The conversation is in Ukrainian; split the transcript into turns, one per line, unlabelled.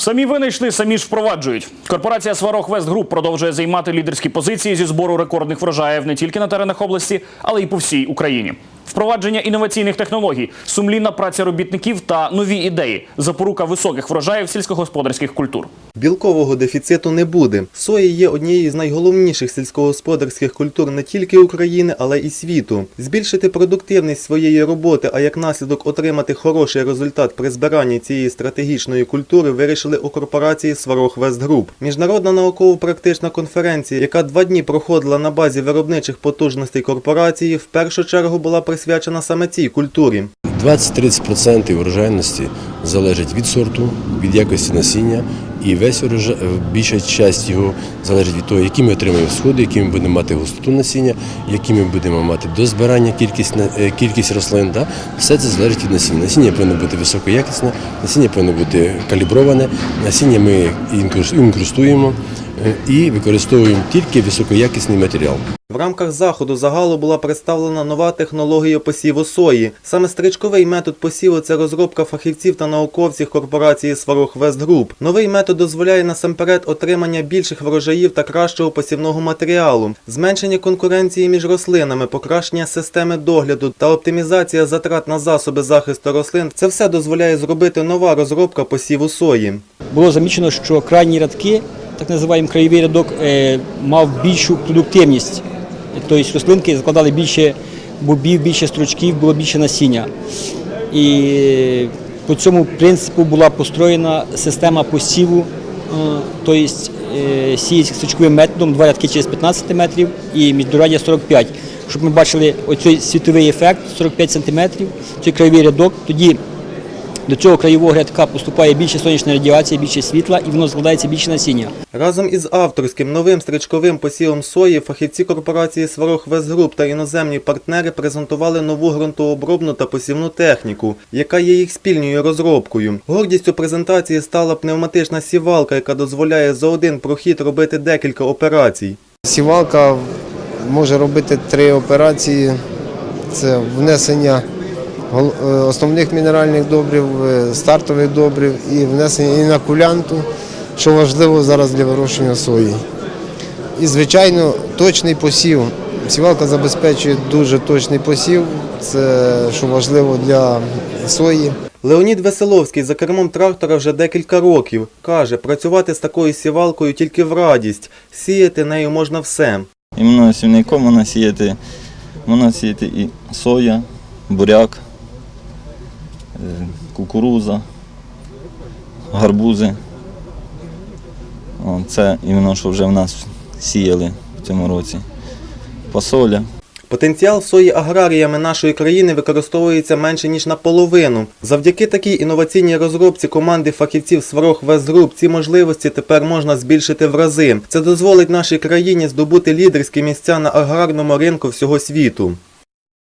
Самі винайшли, самі ж впроваджують. Корпорація Сварог Груп продовжує займати лідерські позиції зі збору рекордних врожаїв не тільки на теренах області, але й по всій Україні. Впровадження інноваційних технологій, сумлінна праця робітників та нові ідеї запорука високих врожаїв сільськогосподарських культур.
Білкового дефіциту не буде. Сої є однією з найголовніших сільськогосподарських культур не тільки України, але й світу. Збільшити продуктивність своєї роботи, а як наслідок отримати хороший результат при збиранні цієї стратегічної культури, вирішили у корпорації Сварог Вест Груп. Міжнародна науково-практична конференція, яка два дні проходила на базі виробничих потужностей корпорації, в першу чергу була присвячена саме цій культурі.
20-30% урожайності залежить від сорту, від якості насіння, і весь урожай, більша частина його залежить від того, які ми отримаємо сходи, які ми будемо мати густоту насіння, які ми будемо мати до збирання кількість, е, кількість рослин. Да? Все це залежить від насіння. Насіння повинно бути високоякісне, насіння повинно бути каліброване, насіння ми інкрус- інкрустуємо і використовуємо тільки високоякісний матеріал.
В рамках заходу загалу була представлена нова технологія посіву сої. Саме стричковий метод посіву це розробка фахівців та науковців корпорації Сварог Вест Груп. Новий метод дозволяє насамперед отримання більших врожаїв та кращого посівного матеріалу, зменшення конкуренції між рослинами, покращення системи догляду та оптимізація затрат на засоби захисту рослин. Це все дозволяє зробити нова розробка посіву сої.
було замічено, що крайні рядки, так називаємо краєвий рядок, е, мав більшу продуктивність. Тобто рослинки закладали більше бобів, більше стручків, було більше насіння. І по цьому принципу була построєна система посіву, е, тобто е, сіється стручковим методом, два рядки через 15 метрів і міждорядя 45. Щоб ми бачили оцей світовий ефект 45 сантиметрів, цей краєвий рядок, тоді до цього краєвого рядка поступає більше сонячної радіації, більше світла і воно складається більше насіння.
Разом із авторським новим стрічковим посівом сої фахівці корпорації Сварог Вестгруп та іноземні партнери презентували нову ґрунтообробну та посівну техніку, яка є їх спільною розробкою. Гордістю презентації стала пневматична сівалка, яка дозволяє за один прохід робити декілька операцій.
Сівалка може робити три операції: це внесення основних мінеральних добрив, е, стартових добрив і внесення інакулянту, що важливо зараз для вирощення сої. І, звичайно, точний посів. Сівалка забезпечує дуже точний посів, це що важливо для сої.
Леонід Веселовський за кермом трактора вже декілька років. Каже, працювати з такою сівалкою тільки в радість, сіяти нею можна все.
Іменно сівником можна сіяти, можна сіяти і соя, буряк, е, кукуруза, гарбузи. Це іменно, що вже в нас сіяли в цьому році. Фасоля.
Потенціал сої аграріями нашої країни використовується менше ніж наполовину. Завдяки такій інноваційній розробці команди фахівців Сварог Вестгруп ці можливості тепер можна збільшити в рази. Це дозволить нашій країні здобути лідерські місця на аграрному ринку всього світу.